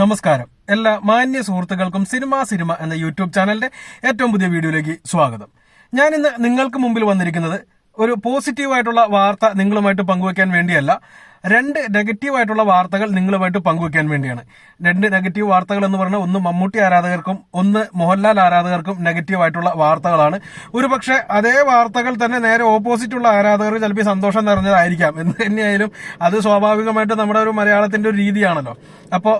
നമസ്കാരം. എല്ലാ മാന്യ സുഹൃത്തുക്കൾക്കും സിനിമ സിനിമ എന്ന യൂട്യൂബ് ചാനലിന്റെ ഏറ്റവും പുതിയ വീഡിയോയിലേക്ക് സ്വാഗതം. ഞാൻ ഇന്ന് നിങ്ങൾക്ക് മുമ്പിൽ വന്നിരിക്കുന്നത് ഒരു പോസിറ്റീവായിട്ടുള്ള വാർത്ത നിങ്ങളുമായിട്ട് പങ്കുവെക്കാൻ വേണ്ടിയല്ല. രണ്ട് നെഗറ്റീവ് ആയിട്ടുള്ള വാർത്തകൾ നിങ്ങളുമായിട്ട് പങ്കുവയ്ക്കാൻ വേണ്ടിയാണ്. രണ്ട് നെഗറ്റീവ് വാർത്തകൾ എന്ന് പറഞ്ഞാൽ ഒന്ന് മമ്മൂട്ടി ആരാധകർക്കും ഒന്ന് മോഹൻലാൽ ആരാധകർക്കും നെഗറ്റീവ് ആയിട്ടുള്ള വാർത്തകളാണ്. ഒരുപക്ഷെ അതേ വാർത്തകൾ തന്നെ നേരെ ഓപ്പോസിറ്റുള്ള ആരാധകർ ചിലപ്പോൾ സന്തോഷം നിറഞ്ഞതായിരിക്കാം. എന്ന് തന്നെയായാലും അത് സ്വാഭാവികമായിട്ട് നമ്മുടെ ഒരു മലയാളത്തിന്റെ ഒരു രീതിയാണല്ലോ. അപ്പോൾ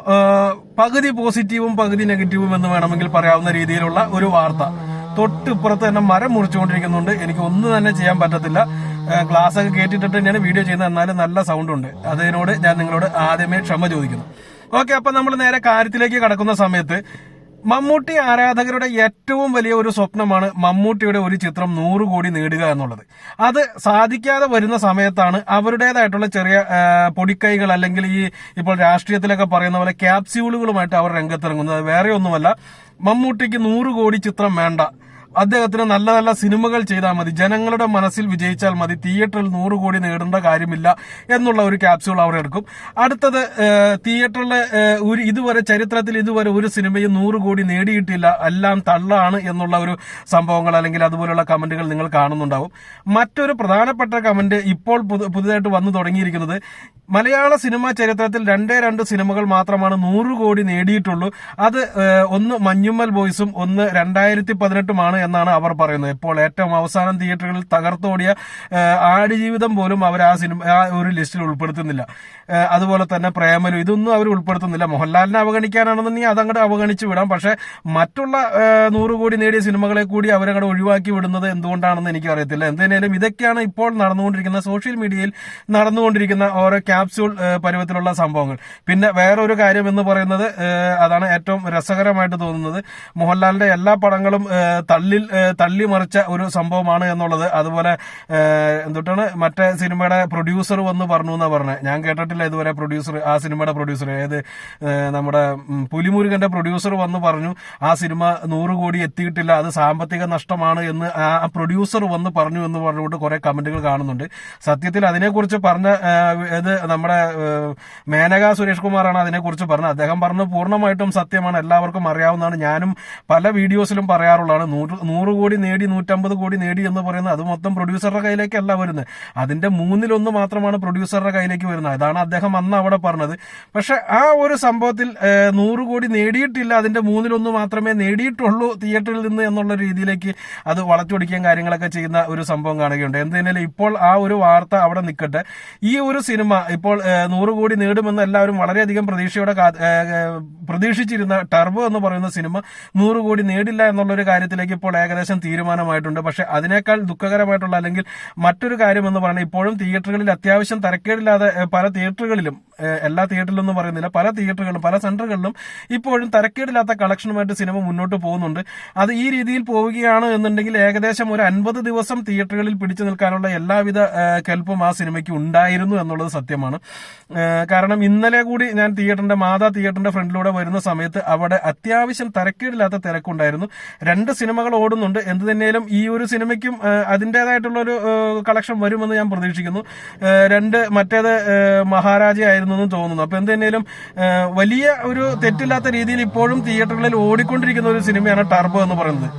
പകുതി പോസിറ്റീവും പകുതി നെഗറ്റീവും എന്ന് വേണമെങ്കിൽ പറയാവുന്ന രീതിയിലുള്ള ഒരു വാർത്ത തൊട്ടിപ്പുറത്ത് തന്നെ മരം മുറിച്ചുകൊണ്ടിരിക്കുന്നുണ്ട്. എനിക്ക് ഒന്നും തന്നെ ചെയ്യാൻ പറ്റത്തില്ല. ക്ലാസ് ഒക്കെ കേട്ടിട്ടിട്ട് തന്നെയാണ് വീഡിയോ ചെയ്യുന്നത് എന്നാലും നല്ല സൗണ്ട് ഉണ്ട്. അതിനോട് ഞാൻ നിങ്ങളോട് ആദ്യമേ ക്ഷമ ചോദിക്കുന്നു. ഓക്കെ അപ്പൊ നമ്മൾ നേരെ കാര്യത്തിലേക്ക് കടക്കുന്ന സമയത്ത് മമ്മൂട്ടി ആരാധകരുടെ ഏറ്റവും വലിയ ഒരു സ്വപ്നമാണ് മമ്മൂട്ടിയുടെ ഒരു ചിത്രം നൂറ് കോടി നേടുക എന്നുള്ളത്. അത് സാധിക്കാതെ വരുന്ന സമയത്താണ് അവരുടേതായിട്ടുള്ള ചെറിയ പൊടിക്കൈകൾ അല്ലെങ്കിൽ ഈ ഇപ്പോൾ രാഷ്ട്രീയത്തിലൊക്കെ പറയുന്ന പോലെ ക്യാപ്സ്യൂളുകളുമായിട്ട് അവർ രംഗത്തിറങ്ങുന്നത്. വേറെ ഒന്നുമല്ല. മമ്മൂട്ടിക്ക് നൂറ് കോടി ചിത്രം വേണ്ട. അദ്ദേഹത്തിന് നല്ല നല്ല സിനിമകൾ ചെയ്താൽ മതി. ജനങ്ങളുടെ മനസ്സിൽ വിജയിച്ചാൽ മതി. തിയേറ്ററിൽ നൂറ് കോടി നേടേണ്ട കാര്യമില്ല എന്നുള്ള ഒരു ക്യാപ്സ്യൂൾ അവർ എടുക്കും. അടുത്തത് തിയേറ്ററിലെ ഒരു ഇതുവരെ ചരിത്രത്തിൽ ഇതുവരെ ഒരു സിനിമയും നൂറ് കോടി നേടിയിട്ടില്ല. എല്ലാം തള്ളാണ് എന്നുള്ള ഒരു സംഭവങ്ങൾ അല്ലെങ്കിൽ അതുപോലുള്ള കമന്റുകൾ നിങ്ങൾ കാണുന്നുണ്ടാവും. മറ്റൊരു പ്രധാനപ്പെട്ട കമന്റ് ഇപ്പോൾ പുതുതായിട്ട് വന്നു തുടങ്ങിയിരിക്കുന്നത് മലയാള സിനിമാ ചരിത്രത്തിൽ രണ്ടേ രണ്ട് സിനിമകൾ മാത്രമാണ് നൂറ് കോടി നേടിയിട്ടുള്ളൂ. അത് ഒന്ന് മഞ്ഞുമ്മൽ ബോയ്സും ഒന്ന് രണ്ടായിരത്തി പതിനെട്ടുമാണ് എന്നാണ് അവർ പറയുന്നത്. ഇപ്പോൾ ഏറ്റവും അവസാനം തിയേറ്ററുകളിൽ തകർത്തോടിയ ആടുജീവിതം പോലും അവർ ആ സിനിമ ആ ഒരു ലിസ്റ്റിൽ ഉൾപ്പെടുത്തുന്നില്ല. അതുപോലെ തന്നെ പ്രേമലു ഇതൊന്നും അവർ ഉൾപ്പെടുത്തുന്നില്ല. മോഹൻലാലിനെ അവഗണിക്കാനാണെന്നുണ്ടെങ്കിൽ അതങ്ങോട്ട് അവഗണിച്ചു വിടാം. പക്ഷേ മറ്റുള്ള നൂറ് കോടി നേടിയ സിനിമകളെ കൂടി അവരങ്ങോട്ട് ഒഴിവാക്കി വിടുന്നത് എന്തുകൊണ്ടാണെന്ന് എനിക്ക് അറിയത്തില്ല എന്തിനേലും ഇതൊക്കെയാണ് ഇപ്പോൾ നടന്നുകൊണ്ടിരിക്കുന്ന സോഷ്യൽ മീഡിയയിൽ നടന്നുകൊണ്ടിരിക്കുന്ന ഓരോ ക്യാപ്സ്യൂൾ പരുവത്തിലുള്ള സംഭവങ്ങൾ. പിന്നെ വേറൊരു കാര്യം എന്ന് പറയുന്നത് അതാണ് ഏറ്റവും രസകരമായിട്ട് തോന്നുന്നത്. മോഹൻലാലിന്റെ എല്ലാ പടങ്ങളും തള്ളിൽ തള്ളി തള്ളിമറിച്ച ഒരു സംഭവമാണ് എന്നുള്ളത്. അതുപോലെ എന്തുട്ടാണ് മറ്റേ സിനിമയുടെ പ്രൊഡ്യൂസർ വന്ന് പറഞ്ഞു എന്നാ പറഞ്ഞത് ഞാൻ കേട്ടിട്ടില്ല ഇതുവരെ പ്രൊഡ്യൂസർ ആ സിനിമയുടെ പ്രൊഡ്യൂസർ ഏത് നമ്മുടെ പുലിമുരുകന്റെ പ്രൊഡ്യൂസർ വന്ന് പറഞ്ഞു ആ സിനിമ നൂറ് കോടി എത്തിയിട്ടില്ല അത് സാമ്പത്തിക നഷ്ടമാണ് എന്ന് ആ പ്രൊഡ്യൂസർ വന്ന് പറഞ്ഞു എന്ന് പറഞ്ഞുകൊണ്ട് കുറെ കമന്റുകൾ കാണുന്നുണ്ട്. സത്യത്തിൽ അതിനെക്കുറിച്ച് പറഞ്ഞ ഏത് നമ്മുടെ മേനക സുരേഷ് കുമാറാണ് അതിനെക്കുറിച്ച് പറഞ്ഞത്. അദ്ദേഹം പറഞ്ഞു പൂർണമായിട്ടും സത്യമാണ്. എല്ലാവർക്കും അറിയാവുന്നതാണ്. ഞാനും പല വീഡിയോസിലും പറയാറുള്ളതാണ്. നൂറ് നൂറ് കോടി നേടി നൂറ്റമ്പത് കോടി നേടി എന്ന് പറയുന്നത് അത് മൊത്തം പ്രൊഡ്യൂസറുടെ കയ്യിലേക്കല്ല വരുന്നത്. അതിന്റെ മൂന്നിലൊന്ന് മാത്രമാണ് പ്രൊഡ്യൂസറുടെ കയ്യിലേക്ക് വരുന്നത്. അതാണ് അദ്ദേഹം അന്ന് അവിടെ പറഞ്ഞത്. പക്ഷെ ആ ഒരു സംഭവത്തിൽ നൂറ് കോടി നേടിയിട്ടില്ല. അതിന്റെ മൂന്നിലൊന്ന് മാത്രമേ നേടിയിട്ടുള്ളൂ തിയേറ്ററിൽ നിന്ന് എന്നുള്ള രീതിയിലേക്ക് അത് വളച്ചൊടിക്കുകയും കാര്യങ്ങളൊക്കെ ചെയ്യുന്ന ഒരു സംഭവം കാണുകയുണ്ട് എന്തിനാലും ഇപ്പോൾ ആ ഒരു വാർത്ത അവിടെ നിൽക്കട്ടെ. ഈ ഒരു സിനിമ ഇപ്പോൾ നൂറ് കോടി നേടുമെന്ന് എല്ലാവരും വളരെയധികം പ്രതീക്ഷയോടെ പ്രതീക്ഷിച്ചിരുന്ന ടർബോ എന്ന് പറയുന്ന സിനിമ നൂറ് കോടി നേടില്ല എന്നുള്ള ഒരു കാര്യത്തിലേക്ക് ഇപ്പോൾ ഏകദേശം തീരുമാനമായിട്ടുണ്ട്. പക്ഷെ അതിനേക്കാൾ ദുഃഖകരമായിട്ടുള്ള അല്ലെങ്കിൽ മറ്റൊരു കാര്യം എന്ന് പറയുന്നത് ഇപ്പോഴും തിയേറ്ററുകളിൽ അത്യാവശ്യം തരക്കേടില്ലാതെ പല തിയേറ്ററുകളിലും എല്ലാ തിയേറ്ററിലും എന്ന് പറയുന്നില്ല പല തിയേറ്ററുകളിലും പല സെന്ററുകളിലും ഇപ്പോഴും തരക്കേടില്ലാത്ത കളക്ഷനുമായിട്ട് സിനിമ മുന്നോട്ട് പോകുന്നുണ്ട്. അത് ഈ രീതിയിൽ പോവുകയാണ് എന്നുണ്ടെങ്കിൽ ഏകദേശം ഒരു അൻപത് ദിവസം തിയേറ്ററുകളിൽ പിടിച്ചു നിൽക്കാനുള്ള എല്ലാവിധ കെൽപ്പും ആ സിനിമയ്ക്ക് ഉണ്ടായിരുന്നു എന്നുള്ളത് സത്യമാണ്. ഏഹ്, കാരണം ഇന്നലെ കൂടി ഞാൻ തിയേറ്ററിന്റെ മാതാ തിയേറ്ററിന്റെ ഫ്രണ്ടിലൂടെ വരുന്ന സമയത്ത് അവിടെ അത്യാവശ്യം തരക്കേടില്ലാത്ത തിരക്കുണ്ടായിരുന്നു. രണ്ട് സിനിമകൾ ഓടുന്നുണ്ട്. എന്ത് തന്നെയാലും ഈ ഒരു സിനിമയ്ക്കും അതിന്റെതായിട്ടുള്ള ഒരു കളക്ഷൻ വരുമെന്ന് ഞാൻ പ്രതീക്ഷിക്കുന്നു. രണ്ട് മറ്റേത് മഹാരാജ ആയിരുന്നു എന്ന് തോന്നുന്നു. അപ്പൊ എന്ത് വലിയ ഒരു തെറ്റില്ലാത്ത രീതിയിൽ ഇപ്പോഴും തിയേറ്ററുകളിൽ ഓടിക്കൊണ്ടിരിക്കുന്ന ഒരു സിനിമയാണ് ടർബോ എന്ന് പറയുന്നത്.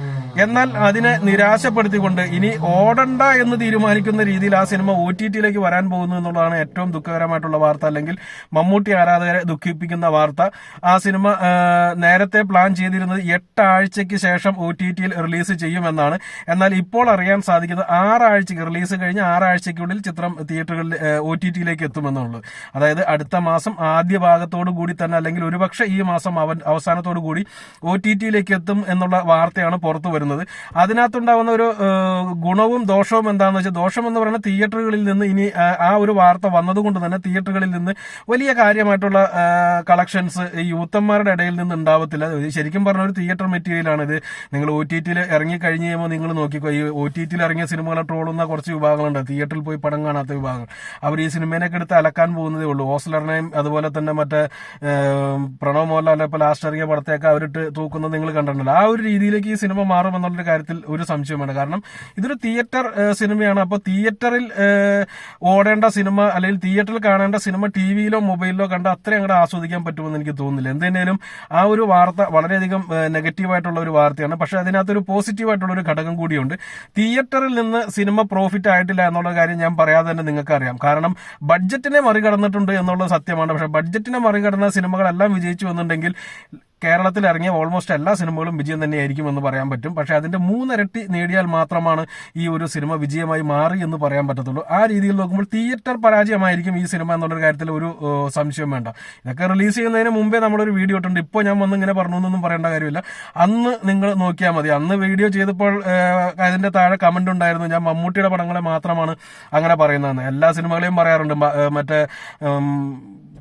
എന്നാൽ അതിനെ നിരാശപ്പെടുത്തിക്കൊണ്ട് ഇനി ഓടണ്ട എന്ന് തീരുമാനിക്കുന്ന രീതിയിൽ ആ സിനിമ ഒ ടി ടിയിലേക്ക് വരാൻ പോകുന്നു എന്നുള്ളതാണ് ഏറ്റവും ദുഃഖകരമായിട്ടുള്ള വാർത്ത. അല്ലെങ്കിൽ മമ്മൂട്ടി ആരാധകരെ ദുഃഖിപ്പിക്കുന്ന വാർത്ത. ആ സിനിമ നേരത്തെ പ്ലാൻ ചെയ്തിരുന്നത് എട്ടാഴ്ചയ്ക്ക് ശേഷം ഒ ടി ടിയിൽ റിലീസ് ചെയ്യുമെന്നാണ്. എന്നാൽ ഇപ്പോൾ അറിയാൻ സാധിക്കുന്നത് ആറാഴ്ചയ്ക്ക് റിലീസ് കഴിഞ്ഞ് ആറാഴ്ചയ്ക്കുള്ളിൽ ചിത്രം തിയേറ്ററുകളിൽ ഒ ടി ടിയിലേക്ക് എത്തുമെന്നുള്ളത് അതായത് അടുത്ത മാസം ആദ്യ ഭാഗത്തോടു കൂടി തന്നെ അല്ലെങ്കിൽ ഒരുപക്ഷെ ഈ മാസം അവൻ അവസാനത്തോടു കൂടി ഒ ടി ടിയിലേക്ക് എത്തും എന്നുള്ള വാർത്തയാണ് പുറത്തു വരുന്നത്. അതിനകത്തുണ്ടാവുന്ന ഒരു ഗുണവും ദോഷവും എന്താണെന്ന് വെച്ചാൽ ദോഷം എന്ന് പറയുന്നത് തിയേറ്ററുകളിൽ നിന്ന് ഇനി ആ, ഒരു വാർത്ത വന്നതുകൊണ്ട് തന്നെ തിയേറ്ററുകളിൽ നിന്ന് വലിയ കാര്യമായിട്ടുള്ള കളക്ഷൻസ് ഈ യൂത്തന്മാരുടെ ഇടയിൽ നിന്ന് ഉണ്ടാവത്തില്ല. ശരിക്കും പറഞ്ഞ ഒരു തിയേറ്റർ മെറ്റീരിയലാണ് ഇത്. നിങ്ങൾ ഒ ടി ടിയിൽ ഇറങ്ങി കഴിഞ്ഞ് കഴിയുമ്പോൾ നിങ്ങൾ നോക്കിക്കോ ഈ ഒ ടി ടിയിൽ ഇറങ്ങിയ സിനിമകളെ ട്രോളുന്ന കുറച്ച് വിഭാഗങ്ങളുണ്ട്. തിയേറ്ററിൽ പോയി പടം കാണാത്ത വിഭാഗങ്ങൾ. അവർ ഈ സിനിമേനൊക്കെ എടുത്ത് അലക്കാൻ പോകുന്നതേ ഉള്ളൂ. ഓസ്ലറിനെയും അതുപോലെ തന്നെ മറ്റേ പ്രണവ് മോഹൻലാൽ ഇപ്പോൾ ലാസ്റ്റ് ഇറങ്ങിയ പടത്തെയൊക്കെ അവരിട്ട് തൂക്കുന്നത് നിങ്ങൾ കണ്ടിട്ടുണ്ടല്ലോ. ആ ഒരു രീതിയിലേക്ക് ഈ സിനിമ മാറും മാറും എന്നുള്ളൊരു കാര്യത്തിൽ ഒരു സംശയം വേണ്ട കാരണം ഇതൊരു തിയേറ്റർ സിനിമയാണ്. അപ്പോൾ തിയേറ്ററിൽ ഓടേണ്ട സിനിമ അല്ലെങ്കിൽ തിയേറ്ററിൽ കാണേണ്ട സിനിമ ടി വിയിലോ മൊബൈലിലോ കണ്ട അത്രയും അങ്ങോട്ട് ആസ്വദിക്കാൻ പറ്റുമെന്ന് എനിക്ക് തോന്നുന്നില്ല. എന്തിനേലും ആ ഒരു വാർത്ത വളരെയധികം നെഗറ്റീവായിട്ടുള്ള ഒരു വാർത്തയാണ്. പക്ഷെ അതിനകത്തൊരു പോസിറ്റീവായിട്ടുള്ള ഒരു ഘടകം കൂടിയുണ്ട്. തിയേറ്ററിൽ നിന്ന് സിനിമ പ്രോഫിറ്റ് ആയിട്ടില്ല എന്നുള്ള കാര്യം ഞാൻ പറയാതെ തന്നെ നിങ്ങൾക്കറിയാം. കാരണം ബഡ്ജറ്റിനെ മറികടന്നിട്ടുണ്ട് എന്നുള്ളത് സത്യമാണ്. പക്ഷെ ബഡ്ജറ്റിനെ മറികടന്ന സിനിമകളെല്ലാം വിജയിച്ചു വന്നിട്ടുണ്ടെങ്കിൽ കേരളത്തിൽ ഇറങ്ങിയ ഓൾമോസ്റ്റ് എല്ലാ സിനിമകളും വിജയം തന്നെയായിരിക്കും എന്ന് പറയാൻ പറ്റും. പക്ഷെ അതിന്റെ മൂന്നിരട്ടി നേടിയാൽ മാത്രമാണ് ഈ ഒരു സിനിമ വിജയമായി മാറി എന്ന് പറയാൻ പറ്റത്തുള്ളൂ. ആ രീതിയിൽ നോക്കുമ്പോൾ തിയേറ്റർ പരാജയമായിരിക്കും ഈ സിനിമ എന്നുള്ളൊരു കാര്യത്തിൽ ഒരു സംശയം വേണ്ട. ഇതൊക്കെ റിലീസ് ചെയ്യുന്നതിന് മുമ്പേ നമ്മളൊരു വീഡിയോ ഇട്ടുണ്ട് ഇപ്പോൾ ഞാൻ വന്ന് ഇങ്ങനെ പറഞ്ഞു എന്നൊന്നും പറയേണ്ട കാര്യമില്ല. അന്ന് നിങ്ങൾ നോക്കിയാൽ മതി. അന്ന് വീഡിയോ ചെയ്തപ്പോൾ അതിന്റെ താഴെ കമന്റ് ഉണ്ടായിരുന്നു. ഞാൻ മമ്മൂട്ടിയുടെ പടങ്ങളെ മാത്രമാണ് അങ്ങനെ പറയുന്നതെന്ന്. എല്ലാ സിനിമകളെയും പറയാറുണ്ട്. മറ്റേ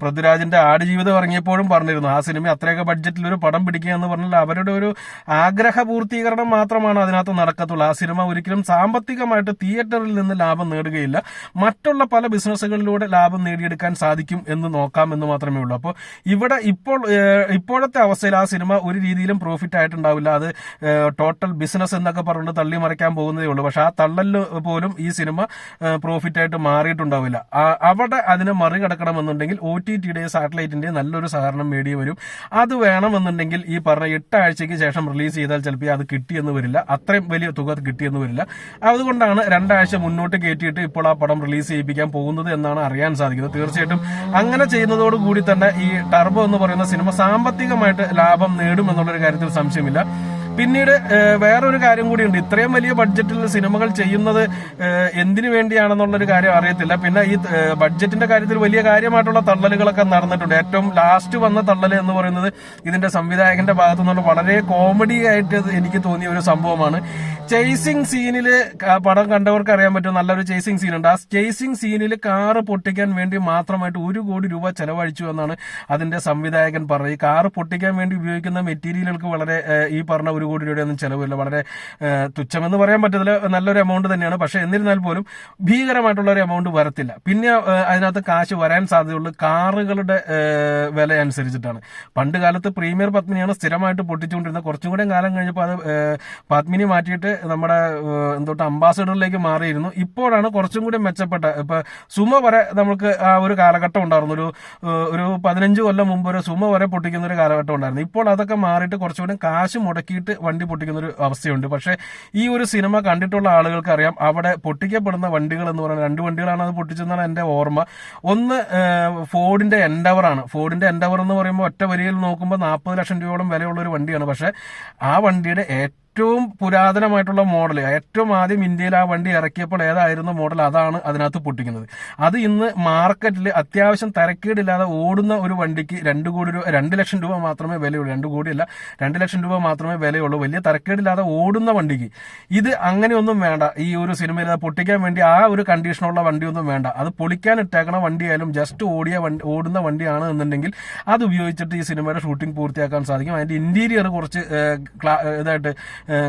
പൃഥ്വിരാജിന്റെ ആടുജീവിതം ഇറങ്ങിയപ്പോഴും പറഞ്ഞിരുന്നു ആ സിനിമ അത്രയൊക്കെ ബഡ്ജറ്റിൽ ഒരു പടം പിടിക്കുക എന്ന് പറഞ്ഞാൽ അവരുടെ ഒരു ആഗ്രഹ പൂർത്തീകരണം മാത്രമാണ് അതിനകത്ത് നടക്കത്തുള്ളൂ. ആ സിനിമ ഒരിക്കലും സാമ്പത്തികമായിട്ട് തിയേറ്ററിൽ നിന്ന് ലാഭം നേടുകയില്ല. മറ്റുള്ള പല ബിസിനസ്സുകളിലൂടെ ലാഭം നേടിയെടുക്കാൻ സാധിക്കും എന്ന് നോക്കാം എന്ന് മാത്രമേ ഉള്ളൂ. അപ്പോൾ ഇവിടെ ഇപ്പോൾ ഇപ്പോഴത്തെ അവസ്ഥയിൽ ആ സിനിമ ഒരു രീതിയിലും പ്രോഫിറ്റ് ആയിട്ടുണ്ടാവില്ല. അത് ടോട്ടൽ ബിസിനസ് എന്നൊക്കെ പറഞ്ഞുകൊണ്ട് തള്ളി മറിക്കാൻ പോകുന്നതേ ഉള്ളൂ. പക്ഷെ ആ തള്ളലിൽ പോലും ഈ സിനിമ പ്രോഫിറ്റ് ആയിട്ട് മാറിയിട്ടുണ്ടാവില്ല. അവിടെ അതിനെ മറികടക്കണമെന്നുണ്ടെങ്കിൽ ഒ ടി ടിയുടെ സാറ്റലൈറ്റിന്റെ നല്ലൊരു സഹകരണം മീഡിയ വരും. അത് വേണമെന്നുണ്ടെങ്കിൽ ഈ പറഞ്ഞ എട്ടാഴ്ചയ്ക്ക് ശേഷം റിലീസ് ചെയ്താൽ ചിലപ്പോൾ അത് കിട്ടിയെന്ന് വരില്ല. അത്രയും വലിയ തുക കിട്ടിയെന്ന് വരില്ല. അതുകൊണ്ടാണ് രണ്ടാഴ്ച മുന്നോട്ട് കയറ്റിയിട്ട് ഇപ്പോൾ ആ പടം റിലീസ് ചെയ്യിപ്പിക്കാൻ പോകുന്നത് എന്നാണ് അറിയാൻ സാധിക്കുന്നത്. തീർച്ചയായിട്ടും അങ്ങനെ ചെയ്യുന്നതോടുകൂടി തന്നെ ഈ ടർബോ എന്ന് പറയുന്ന സിനിമ സാമ്പത്തികമായിട്ട് ലാഭം നേടും എന്നുള്ളൊരു കാര്യത്തിൽ സംശയമില്ല. പിന്നീട് വേറൊരു കാര്യം കൂടിയുണ്ട്. ഇത്രയും വലിയ ബഡ്ജറ്റിൽ സിനിമകൾ ചെയ്യുന്നത് എന്തിനു വേണ്ടിയാണെന്നുള്ളൊരു കാര്യം അറിയത്തില്ല. പിന്നെ ഈ ബഡ്ജറ്റിന്റെ കാര്യത്തിൽ വലിയ കാര്യമായിട്ടുള്ള തള്ളലുകളൊക്കെ നടന്നിട്ടുണ്ട്. ഏറ്റവും ലാസ്റ്റ് വന്ന തള്ളൽ എന്ന് പറയുന്നത് ഇതിന്റെ സംവിധായകന്റെ ഭാഗത്തു നിന്നുള്ള വളരെ കോമഡി ആയിട്ട് എനിക്ക് തോന്നിയ ഒരു സംഭവമാണ്. ചേസിംഗ് സീനിൽ പടം കണ്ടവർക്ക് അറിയാൻ പറ്റും. നല്ലൊരു ചേസിംഗ് സീനുണ്ട് ആ ചേസിംഗ് സീനിൽ കാറ് പൊട്ടിക്കാൻ വേണ്ടി മാത്രമായിട്ട് ഒരു കോടി രൂപ ചെലവഴിച്ചു എന്നാണ് അതിന്റെ സംവിധായകൻ പറഞ്ഞത് ഈ കാറ് പൊട്ടിക്കാൻ വേണ്ടി ഉപയോഗിക്കുന്ന മെറ്റീരിയലുകൾക്ക് വളരെ ഈ പറഞ്ഞ ഒരു കോടി രൂപയൊന്നും ചെലവില്ല. വളരെ തുച്ഛമെന്ന് പറയാൻ പറ്റത്തില്ല. നല്ലൊരു എമൗണ്ട് തന്നെയാണ്. പക്ഷേ എന്നിരുന്നാൽ പോലും ഭീകരമായിട്ടുള്ള ഒരു എമൗണ്ട് വരത്തില്ല. പിന്നെ അതിനകത്ത് കാശ് വരാൻ സാധ്യതയുള്ളൂ കാറുകളുടെ വില അനുസരിച്ചിട്ടാണ്. പണ്ട് കാലത്ത് പ്രീമിയർ പത്മിനിയാണ് സ്ഥിരമായിട്ട് പൊട്ടിച്ചുകൊണ്ടിരുന്നത്. കുറച്ചും കൂടെ കാലം കഴിഞ്ഞപ്പോൾ അത് പത്മിനി മാറ്റിയിട്ട് നമ്മുടെ എന്തോട്ട് അംബാസഡറിലേക്ക് മാറിയിരുന്നു. ഇപ്പോഴാണ് കുറച്ചും കൂടി മെച്ചപ്പെട്ട ഇപ്പൊ സുമ വരെ നമുക്ക് ആ ഒരു കാലഘട്ടം ഉണ്ടായിരുന്നു. ഒരു ഒരു പതിനഞ്ച് കൊല്ലം മുമ്പ് ഒരു സുമ വരെ പൊട്ടിക്കുന്ന ഒരു കാലഘട്ടം ഉണ്ടായിരുന്നു. ഇപ്പോൾ അതൊക്കെ മാറിയിട്ട് കുറച്ചുകൂടി കാശ് മുടക്കിയിട്ട് വണ്ടി പൊട്ടിക്കുന്ന ഒരു അവസ്ഥയുണ്ട്. പക്ഷേ ഈ ഒരു സിനിമ കണ്ടിട്ടുള്ള ആളുകൾക്ക് അറിയാം അവിടെ പൊട്ടിക്കപ്പെടുന്ന വണ്ടികൾ എന്ന് പറയുന്നത് രണ്ട് വണ്ടികളാണ് അത് പൊട്ടിച്ചെന്നാണ് എന്റെ ഓർമ്മ. ഒന്ന് ഫോർഡിന്റെ എൻഡവർ ആണ്. ഫോർഡിന്റെ എൻഡവർ എന്ന് പറയുമ്പോൾ ഒറ്റ വരിയിൽ നോക്കുമ്പോൾ നാൽപ്പത് ലക്ഷം രൂപയോളം വിലയുള്ള ഒരു വണ്ടിയാണ്. പക്ഷേ ആ വണ്ടിയുടെ ഏറ്റവും പുരാതനമായിട്ടുള്ള മോഡൽ ഏറ്റവും ആദ്യം ഇന്ത്യയിൽ ആ വണ്ടി ഇറക്കിയപ്പോൾ ഏതായിരുന്നു മോഡൽ അതാണ് അതിനകത്ത് പൊട്ടിക്കുന്നത്. അത് ഇന്ന് മാർക്കറ്റിൽ അത്യാവശ്യം തരക്കേടില്ലാതെ ഓടുന്ന ഒരു വണ്ടിക്ക് രണ്ട് കോടി രൂപ രണ്ട് ലക്ഷം രൂപ മാത്രമേ വിലയുള്ളൂ. രണ്ട് കോടിയല്ല രണ്ട് ലക്ഷം രൂപ മാത്രമേ വിലയുള്ളൂ. വലിയ തരക്കേടില്ലാതെ ഓടുന്ന വണ്ടിക്ക്. ഇത് അങ്ങനെയൊന്നും വേണ്ട. ഈ ഒരു സിനിമയിൽ അത് പൊട്ടിക്കാൻ വേണ്ടി ആ ഒരു കണ്ടീഷനുള്ള വണ്ടിയൊന്നും വേണ്ട. അത് പൊളിക്കാൻ ഇട്ടേക്കണ വണ്ടിയായാലും ജസ്റ്റ് ഓടിയ വണ്ടി ഓടുന്ന വണ്ടിയാണ് എന്നുണ്ടെങ്കിൽ അത് ഉപയോഗിച്ചിട്ട് ഈ സിനിമയുടെ ഷൂട്ടിംഗ് പൂർത്തിയാക്കാൻ സാധിക്കും. അതിന്റെ ഇന്റീരിയർ കുറച്ച് ഇതായിട്ട്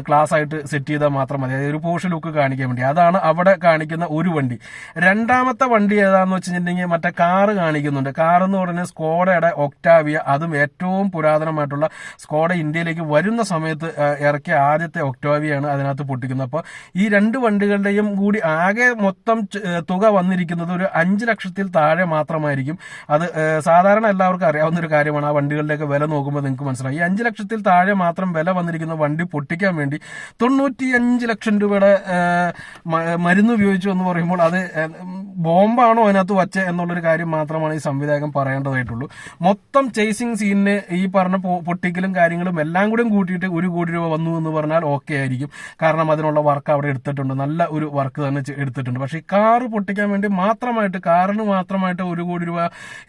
ക്ലാസ് ആയിട്ട് സെറ്റ് ചെയ്താൽ മാത്രം മതി. അതായത് ഒരു പോഷ് ലുക്ക് കാണിക്കാൻ വേണ്ടി. അതാണ് അവിടെ കാണിക്കുന്ന ഒരു വണ്ടി. രണ്ടാമത്തെ വണ്ടി ഏതാന്ന് വെച്ചിട്ടുണ്ടെങ്കിൽ മറ്റേ കാറ് കാണിക്കുന്നുണ്ട്. കാർ എന്ന് പറയുന്നത് സ്കോഡയുടെ ഒക്ടാവിയ. അതും ഏറ്റവും പുരാതനമായിട്ടുള്ള സ്കോഡ ഇന്ത്യയിലേക്ക് വരുന്ന സമയത്ത് ഇറക്കിയ ആദ്യത്തെ ഒക്ടാവിയാണ് അതിനകത്ത് പൊട്ടിക്കുന്നത്. അപ്പോൾ ഈ രണ്ട് വണ്ടികളുടെയും കൂടി ആകെ മൊത്തം തുക വന്നിരിക്കുന്നത് ഒരു അഞ്ച് ലക്ഷത്തിൽ താഴെ മാത്രമായിരിക്കും. അത് സാധാരണ എല്ലാവർക്കും അറിയാവുന്ന ഒരു കാര്യമാണ് ആ വണ്ടികളുടെയൊക്കെ വില നോക്കുമ്പോൾ നിങ്ങൾക്ക് മനസ്സിലാവും. ഈ അഞ്ച് ലക്ഷത്തിൽ താഴെ മാത്രം വില വന്നിരിക്കുന്ന വണ്ടി പൊട്ടിക്കാൻ വേണ്ടി തൊണ്ണൂറ്റിയഞ്ച് ലക്ഷം രൂപയുടെ മരുന്ന് ഉപയോഗിച്ചു എന്ന് പറയുമ്പോൾ അത് ബോംബാണോ അതിനകത്ത് വച്ച എന്നുള്ളൊരു കാര്യം മാത്രമാണ് ഈ സംവിധായകൻ പറയേണ്ടതായിട്ടുള്ളൂ. മൊത്തം ചേസിങ് സീനിന് ഈ പറഞ്ഞ പൊട്ടിക്കലും കാര്യങ്ങളും എല്ലാം കൂടെ കൂട്ടിയിട്ട് ഒരു കോടി രൂപ വന്നു എന്ന് പറഞ്ഞാൽ ഓക്കെ ആയിരിക്കും. കാരണം അതിനുള്ള വർക്ക് അവിടെ എടുത്തിട്ടുണ്ട്. നല്ല ഒരു വർക്ക് തന്നെ എടുത്തിട്ടുണ്ട്. പക്ഷേ ഈ കാറ് പൊട്ടിക്കാൻ വേണ്ടി മാത്രമായിട്ട് കാറിന് മാത്രമായിട്ട് ഒരു കോടി രൂപ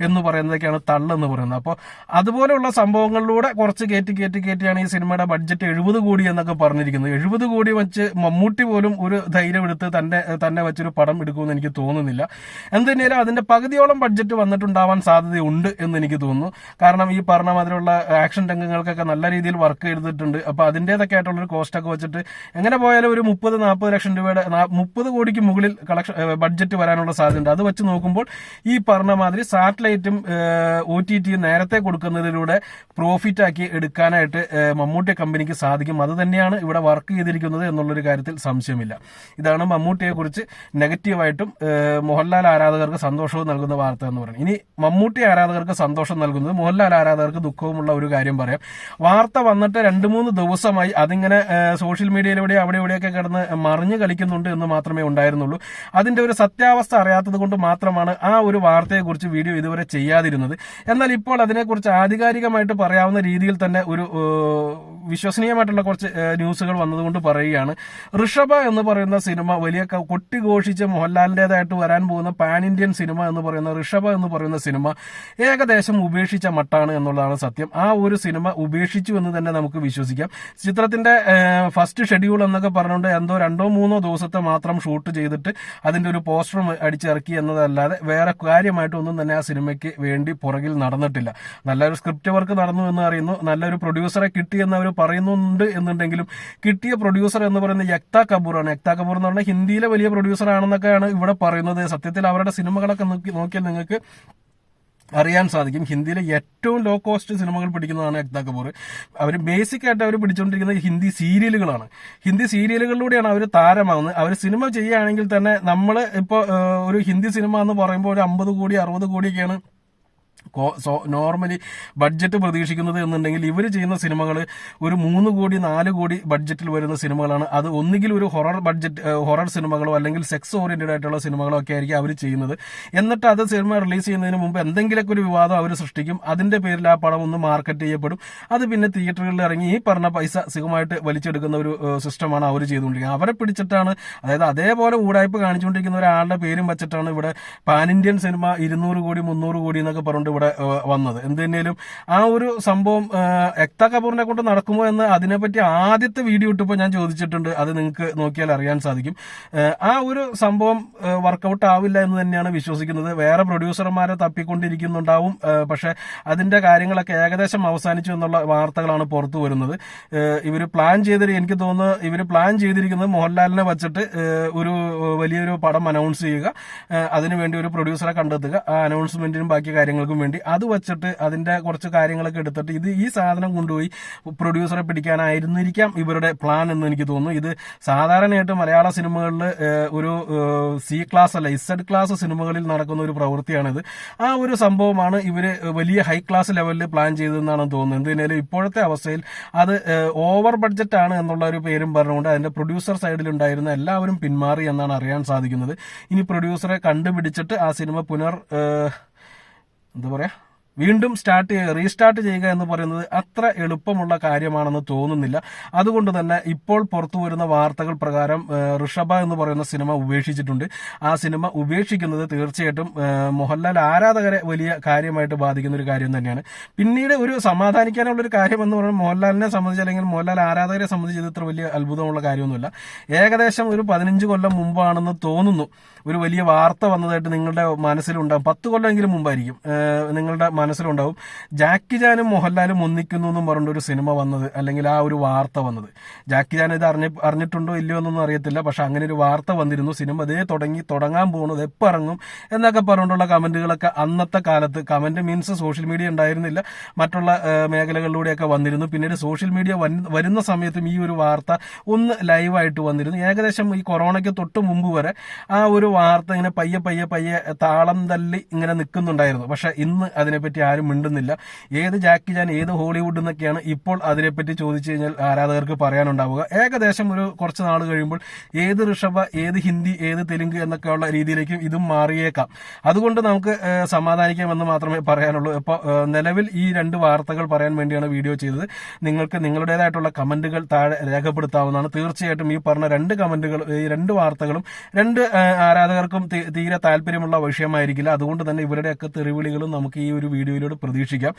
എന്ന് പറയുന്നതൊക്കെയാണ് തള്ളെന്ന് പറയുന്നത്. അപ്പോൾ അതുപോലെയുള്ള സംഭവങ്ങളിലൂടെ കുറച്ച് കയറ്റി കയറ്റി കയറ്റിയാണ് ഈ സിനിമയുടെ ബഡ്ജറ്റ് എഴുപത് കോടി എന്നൊക്കെ പറഞ്ഞിരിക്കുന്നത് എഴുപത് കോടി വെച്ച് മമ്മൂട്ടി പോലും ഒരു ധൈര്യം എടുത്ത് തന്നെ തന്നെ വെച്ചൊരു പടം എടുക്കുമെന്ന് എനിക്ക് തോന്നുന്നില്ല. എന്തുതന്നെയാലും അതിന്റെ പകുതിയോളം ബഡ്ജറ്റ് വന്നിട്ടുണ്ടാവാൻ സാധ്യതയുണ്ട് എന്ന് എനിക്ക് തോന്നുന്നു. കാരണം ഈ പറഞ്ഞ മാതിരിയുള്ള ആക്ഷൻ രംഗങ്ങൾക്കൊക്കെ നല്ല രീതിയിൽ വർക്ക് ചെയ്തിട്ടുണ്ട് അപ്പൊ അതിന്റെതൊക്കെ ആയിട്ടുള്ള ഒരു കോസ്റ്റ് ഒക്കെ വെച്ചിട്ട് എങ്ങനെ പോയാലും ഒരു മുപ്പത് നാൽപ്പത് ലക്ഷം രൂപയുടെ മുപ്പത് കോടിക്ക് മുകളിൽ കളക്ഷൻ ബഡ്ജറ്റ് വരാനുള്ള സാധ്യതയുണ്ട്. അത് വെച്ച് നോക്കുമ്പോൾ ഈ പറഞ്ഞ മാതിരി സാറ്റലൈറ്റും ഒ ടി ടിയും നേരത്തെ കൊടുക്കുന്നതിലൂടെ പ്രോഫിറ്റ് ആക്കി എടുക്കാനായിട്ട് മമ്മൂട്ടി കമ്പനിക്ക് സാധിക്കും. അത് തന്നെയാണ് ഇവിടെ വർക്ക് ചെയ്തിരിക്കുന്നത് എന്നുള്ളൊരു കാര്യത്തിൽ സംശയമില്ല. ഇതാണ് മമ്മൂട്ടിയെ കുറിച്ച് നെഗറ്റീവായിട്ടും മോഹൻലാൽ ആരാധകർക്ക് സന്തോഷവും നൽകുന്ന വാർത്ത എന്ന് പറയുന്നത്. ഇനി മമ്മൂട്ടി ആരാധകർക്ക് സന്തോഷം നൽകുന്നത് മോഹൻലാൽ ആരാധകർക്ക് ദുഃഖവുമുള്ള ഒരു കാര്യം പറയാം. വാർത്ത വന്നിട്ട് രണ്ട് മൂന്ന് ദിവസമായി അതിങ്ങനെ സോഷ്യൽ മീഡിയയിലൂടെ അവിടെ ഇവിടെയൊക്കെ കിടന്ന് മറിഞ്ഞു കളിക്കുന്നുണ്ട് എന്ന് മാത്രമേ ഉണ്ടായിരുന്നുള്ളൂ. അതിന്റെ ഒരു സത്യാവസ്ഥ അറിയാത്തത് കൊണ്ട് മാത്രമാണ് ആ ഒരു വാർത്തയെക്കുറിച്ച് വീഡിയോ ഇതുവരെ ചെയ്യാതിരുന്നത്. എന്നാൽ ഇപ്പോൾ അതിനെക്കുറിച്ച് ആധികാരികമായിട്ട് പറയാവുന്ന രീതിയിൽ തന്നെ ഒരു വിശ്വസനീയമായിട്ടുള്ള കുറച്ച് ന്യൂസുകൾ വന്നതുകൊണ്ട് പറയുകയാണ്. ഋഷഭ എന്ന് പറയുന്ന സിനിമ വലിയ കൊട്ടിഘോഷിച്ച് മോഹൻലാലിന്റെതായിട്ട് വരാൻ പോകുന്ന പാൻ ഇന്ത്യൻ സിനിമ എന്ന് പറയുന്ന ഋഷഭ എന്ന് പറയുന്ന സിനിമ ഏകദേശം ഉപേക്ഷിച്ച മട്ടാണ് എന്നുള്ളതാണ് സത്യം. ആ ഒരു സിനിമ ഉപേക്ഷിച്ചു എന്ന് തന്നെ നമുക്ക് വിശ്വസിക്കാം. ചിത്രത്തിന്റെ ഫസ്റ്റ് ഷെഡ്യൂൾ എന്നൊക്കെ പറഞ്ഞുകൊണ്ട് എന്തോ രണ്ടോ മൂന്നോ ദിവസത്തെ മാത്രം ഷൂട്ട് ചെയ്തിട്ട് അതിന്റെ ഒരു പോസ്റ്റർ അടിച്ചിറക്കി എന്നതല്ലാതെ വേറെ കാര്യമായിട്ടൊന്നും തന്നെ ആ സിനിമയ്ക്ക് വേണ്ടി പുറകിൽ നടന്നിട്ടില്ല. നല്ലൊരു സ്ക്രിപ്റ്റ് വർക്ക് നടന്നു എന്ന് അറിയുന്നു. നല്ലൊരു പ്രൊഡ്യൂസറെ കിട്ടി എന്ന് അവർ പറയുന്നുണ്ട് എന്നുണ്ടെങ്കിലും കിട്ടിയ പ്രൊഡ്യൂസർ എന്ന് പറയുന്നത് യക്ത കപൂറാണ്. യക്ത കപൂർ എന്ന് പറഞ്ഞാൽ ഹിന്ദിയിലെ വലിയ പ്രൊഡ്യൂസർ ആണെന്നൊക്കെയാണ് ഇവിടെ പറയുന്നത്. സത്യത്തിൽ അവരുടെ സിനിമകളൊക്കെ നോക്കി നോക്കിയാൽ നിങ്ങൾക്ക് അറിയാൻ സാധിക്കും. ഹിന്ദിയിലെ ഏറ്റവും ലോ കോസ്റ്റ് സിനിമകൾ പിടിക്കുന്നതാണ് യക്ത കപൂർ. അവർ ബേസിക് ആയിട്ട് അവർ പിടിച്ചുകൊണ്ടിരിക്കുന്നത് ഹിന്ദി സീരിയലുകളാണ്. ഹിന്ദി സീരിയലുകളിലൂടെയാണ് അവർ താരമാവുന്നത്. അവർ സിനിമ ചെയ്യുകയാണെങ്കിൽ തന്നെ നമ്മൾ ഇപ്പോൾ ഒരു ഹിന്ദി സിനിമ എന്ന് പറയുമ്പോൾ ഒരു അമ്പത് കോടി അറുപത് കോടിയൊക്കെയാണ് നോർമലി ബഡ്ജറ്റ് പ്രതീക്ഷിക്കുന്നത് എന്നുണ്ടെങ്കിൽ ഇവർ ചെയ്യുന്ന സിനിമകൾ ഒരു മൂന്ന് കോടി നാല് കോടി ബഡ്ജറ്റിൽ വരുന്ന സിനിമകളാണ്. അത് ഒന്നുകിൽ ഒരു ഹൊറർ ബഡ്ജറ്റ് ഹൊറർ സിനിമകളോ അല്ലെങ്കിൽ സെക്സ് ഓറിയന്റഡ് ആയിട്ടുള്ള സിനിമകളോ ഒക്കെ ആയിരിക്കും അവർ ചെയ്യുന്നത്. എന്നിട്ട് അത് സിനിമ റിലീസ് ചെയ്യുന്നതിന് മുമ്പ് എന്തെങ്കിലുമൊക്കെ ഒരു വിവാദം അവർ സൃഷ്ടിക്കും. അതിന്റെ പേരിൽ ആ പടം ഒന്ന് മാർക്കറ്റ് ചെയ്യപ്പെടും. അത് പിന്നെ തിയേറ്ററുകളിൽ ഇറങ്ങി ഈ പറഞ്ഞ പൈസ സുഖമായിട്ട് വലിച്ചെടുക്കുന്ന ഒരു സിസ്റ്റമാണ് അവർ ചെയ്തുകൊണ്ടിരിക്കുന്നത്. അവരെ പിടിച്ചിട്ടാണ് അതായത് അതേപോലെ ഊടായ്പ കാണിച്ചുകൊണ്ടിരിക്കുന്ന ഒരാളുടെ പേരും വെച്ചിട്ടാണ് ഇവിടെ പാൻ ഇന്ത്യൻ സിനിമ ഇരുന്നൂറ് കോടി മുന്നൂറ് കോടി എന്നൊക്കെ പറഞ്ഞിട്ട് ഇവിടെ വന്നത്. എന്ത് തന്നെയാലും ആ ഒരു സംഭവം എക്ത കപൂറിനെ കൊണ്ട് നടക്കുമോ എന്ന് അതിനെപ്പറ്റി ആദ്യത്തെ വീഡിയോ ഇട്ടപ്പോൾ ഞാൻ ചോദിച്ചിട്ടുണ്ട്. അത് നിങ്ങൾക്ക് നോക്കിയാൽ അറിയാൻ സാധിക്കും. ആ ഒരു സംഭവം വർക്കൗട്ട് ആവില്ല എന്ന് തന്നെയാണ് വിശ്വസിക്കുന്നത്. വേറെ പ്രൊഡ്യൂസർമാരെ തപ്പിക്കൊണ്ടിരിക്കുന്നുണ്ടാവും. പക്ഷെ അതിന്റെ കാര്യങ്ങളൊക്കെ ഏകദേശം അവസാനിച്ചു എന്നുള്ള വാർത്തകളാണ് പുറത്തു വരുന്നത്. ഇവർ പ്ലാൻ ചെയ്തിട്ട് എനിക്ക് തോന്നുന്നു ഇവർ പ്ലാൻ ചെയ്തിരിക്കുന്നത് മോഹൻലാലിനെ വച്ചിട്ട് ഒരു വലിയൊരു പടം അനൗൺസ് ചെയ്യുക. അതിനുവേണ്ടി ഒരു പ്രൊഡ്യൂസറെ കണ്ടെത്തുക. ആ അനൗൺസ്മെന്റിനും ബാക്കി കാര്യങ്ങൾക്കും വേണ്ടി അത് വെച്ചിട്ട് അതിന്റെ കുറച്ച് കാര്യങ്ങളൊക്കെ എടുത്തിട്ട് ഇത് ഈ സാധനം കൊണ്ടുപോയി പ്രൊഡ്യൂസറെ പിടിക്കാനായിരുന്നിരിക്കാം ഇവരുടെ പ്ലാൻ എന്ന് എനിക്ക് തോന്നുന്നു. ഇത് സാധാരണയായിട്ട് മലയാള സിനിമകളിൽ ഒരു സി ക്ലാസ് അല്ല ഇസഡ് ക്ലാസ് സിനിമകളിൽ നടക്കുന്ന ഒരു പ്രവൃത്തിയാണിത്. ആ ഒരു സംഭവമാണ് ഇവർ വലിയ ഹൈ ക്ലാസ് ലെവലിൽ പ്ലാൻ ചെയ്തതെന്നാണ് തോന്നുന്നത്. എന്തിനാലും ഇപ്പോഴത്തെ അവസ്ഥയിൽ അത് ഓവർ ബഡ്ജറ്റ് ആണ് എന്നുള്ള ഒരു പേരും പറഞ്ഞുകൊണ്ട് അതിന്റെ പ്രൊഡ്യൂസർ സൈഡിലുണ്ടായിരുന്ന എല്ലാവരും പിന്മാറി എന്നാണ് അറിയാൻ സാധിക്കുന്നത്. ഇനി പ്രൊഡ്യൂസറെ കണ്ടുപിടിച്ചിട്ട് ആ സിനിമ പുനർ എന്താ പറയാ? വീണ്ടും സ്റ്റാർട്ട് റീസ്റ്റാർട്ട് ചെയ്യുക എന്ന് പറയുന്നത് അത്ര എളുപ്പമുള്ള കാര്യമാണെന്ന് തോന്നുന്നില്ല. അതുകൊണ്ട് തന്നെ ഇപ്പോൾ പുറത്തു വരുന്ന വാർത്തകൾ പ്രകാരം ഋഷഭ എന്ന് പറയുന്ന സിനിമ ഉപേക്ഷിച്ചിട്ടുണ്ട്. ആ സിനിമ ഉപേക്ഷിക്കുന്നത് തീർച്ചയായിട്ടും മോഹൻലാൽ ആരാധകരെ വലിയ കാര്യമായിട്ട് ബാധിക്കുന്ന ഒരു കാര്യം തന്നെയാണ്. പിന്നീട് ഒരു സമാധാനിക്കാനുള്ള ഒരു കാര്യം എന്ന് പറയുന്നത് മോഹൻലാലിനെ സംബന്ധിച്ച് അല്ലെങ്കിൽ മോഹൻലാൽ ആരാധകരെ സംബന്ധിച്ച് ഇത് ഇത്ര വലിയ അത്ഭുതമുള്ള കാര്യമൊന്നുമില്ല. ഏകദേശം ഒരു പതിനഞ്ച് കൊല്ലം മുമ്പാണെന്ന് തോന്നുന്നു. ഒരു വലിയ വാർത്ത വന്നതായിട്ട് നിങ്ങളുടെ മനസ്സിലുണ്ടാകും പത്ത് കൊല്ലമെങ്കിലും മുമ്പായിരിക്കും. നിങ്ങളുടെ മനസ്സിലുണ്ടാവും. ജാക്കി ജാനും മോഹൻലാലും ഒന്നിക്കുന്നു എന്നും പറഞ്ഞിട്ട് ഒരു സിനിമ വന്നത് അല്ലെങ്കിൽ ആ ഒരു വാർത്ത വന്നത്. ജാക്കി ജാൻ ഇത് അറിഞ്ഞ അറിഞ്ഞിട്ടുണ്ടോ ഇല്ലയോ എന്നൊന്നും അറിയത്തില്ല പക്ഷെ അങ്ങനെ ഒരു വാർത്ത വന്നിരുന്നു. സിനിമ ഇതേ തുടങ്ങി തുടങ്ങാൻ പോകുന്നത് എപ്പോൾ ഇറങ്ങും എന്നൊക്കെ പറഞ്ഞുകൊണ്ടുള്ള കമന്റുകളൊക്കെ അന്നത്തെ കാലത്ത് കമന്റ് മീൻസ് സോഷ്യൽ മീഡിയ ഉണ്ടായിരുന്നില്ല. മറ്റുള്ള മേഖലകളിലൂടെയൊക്കെ വന്നിരുന്നു. പിന്നീട് സോഷ്യൽ മീഡിയ വരുന്ന സമയത്തും ഈ ഒരു വാർത്ത ഒന്ന് ലൈവായിട്ട് വന്നിരുന്നു. ഏകദേശം ഈ കൊറോണയ്ക്ക് തൊട്ട് മുമ്പ് വരെ ആ ഒരു വാർത്ത ഇങ്ങനെ പയ്യെ പയ്യെ പയ്യെ താളം തല്ലി ഇങ്ങനെ നിൽക്കുന്നുണ്ടായിരുന്നു. പക്ഷെ ഇന്ന് അതിനെപ്പറ്റി ആരും മിണ്ടുന്നില്ല. ഏത് ജാക്കി ചാൻ ഏത് ഹോളിവുഡ് എന്നൊക്കെയാണ് ഇപ്പോൾ അതിനെപ്പറ്റി ചോദിച്ചു കഴിഞ്ഞാൽ ആരാധകർക്ക് പറയാനുണ്ടാവുക. ഏകദേശം ഒരു കുറച്ച് നാൾ കഴിയുമ്പോൾ ഏത് ഋഷഭ ഏത് ഹിന്ദി ഏത് തെലുങ്ക് എന്നൊക്കെയുള്ള രീതിയിലേക്കും ഇതും മാറിയേക്കാം. അതുകൊണ്ട് നമുക്ക് സമാധാനിക്കാമെന്ന് മാത്രമേ പറയാനുള്ളൂ. ഇപ്പോൾ നിലവിൽ ഈ രണ്ട് വാർത്തകൾ പറയാൻ വേണ്ടിയാണ് വീഡിയോ ചെയ്തത്. നിങ്ങൾക്ക് നിങ്ങളുടേതായിട്ടുള്ള കമന്റുകൾ താഴെ രേഖപ്പെടുത്താവുന്നതാണ്. തീർച്ചയായിട്ടും ഈ പറഞ്ഞ രണ്ട് കമന്റുകൾ ഈ രണ്ട് വാർത്തകളും രണ്ട് ആരാധകർക്കും തീരെ താല്പര്യമുള്ള വിഷയമായിരിക്കില്ല. അതുകൊണ്ട് തന്നെ ഇവരുടെയൊക്കെ തെറിവിളികളും നമുക്ക് ഈ ഒരു വീഡിയോയിലൂടെ പ്രതീക്ഷിക്കാം.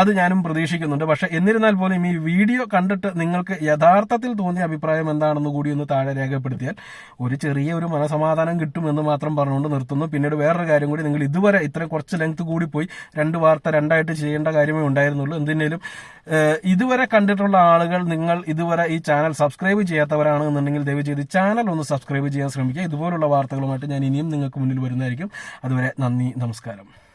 അത് ഞാനും പ്രതീക്ഷിക്കുന്നുണ്ട്. പക്ഷേ എന്നിരുന്നാൽ പോലും ഈ വീഡിയോ കണ്ടിട്ട് നിങ്ങൾക്ക് യഥാർത്ഥത്തിൽ തോന്നിയ അഭിപ്രായം എന്താണെന്ന് കൂടി ഒന്ന് താഴെ രേഖപ്പെടുത്തിയാൽ ഒരു ചെറിയ ഒരു മനസമാധാനം കിട്ടുമെന്ന് മാത്രം പറഞ്ഞുകൊണ്ട് നിർത്തുന്നു. പിന്നീട് വേറൊരു കാര്യം കൂടി നിങ്ങൾ ഇതുവരെ ഇത്ര കുറച്ച് ലെങ്ത് കൂടി പോയി രണ്ട് വാർത്ത രണ്ടായിട്ട് ചെയ്യേണ്ട കാര്യമേ ഉണ്ടായിരുന്നുള്ളൂ. എന്തിനേലും ഇതുവരെ കണ്ടിട്ടുള്ള ആളുകൾ നിങ്ങൾ ഇതുവരെ ഈ ചാനൽ സബ്സ്ക്രൈബ് ചെയ്യാത്തവരാണ് എന്നുണ്ടെങ്കിൽ ദയവ് ചെയ്ത് ചാനൽ ഒന്ന് സബ്സ്ക്രൈബ് ചെയ്യാൻ ശ്രമിക്കുക. ഇതുപോലുള്ള വാർത്തകളുമായിട്ട് ഞാൻ ഇനിയും നിങ്ങൾക്ക് മുന്നിൽ വരുന്നതായിരിക്കും. അതുവരെ നന്ദി നമസ്കാരം.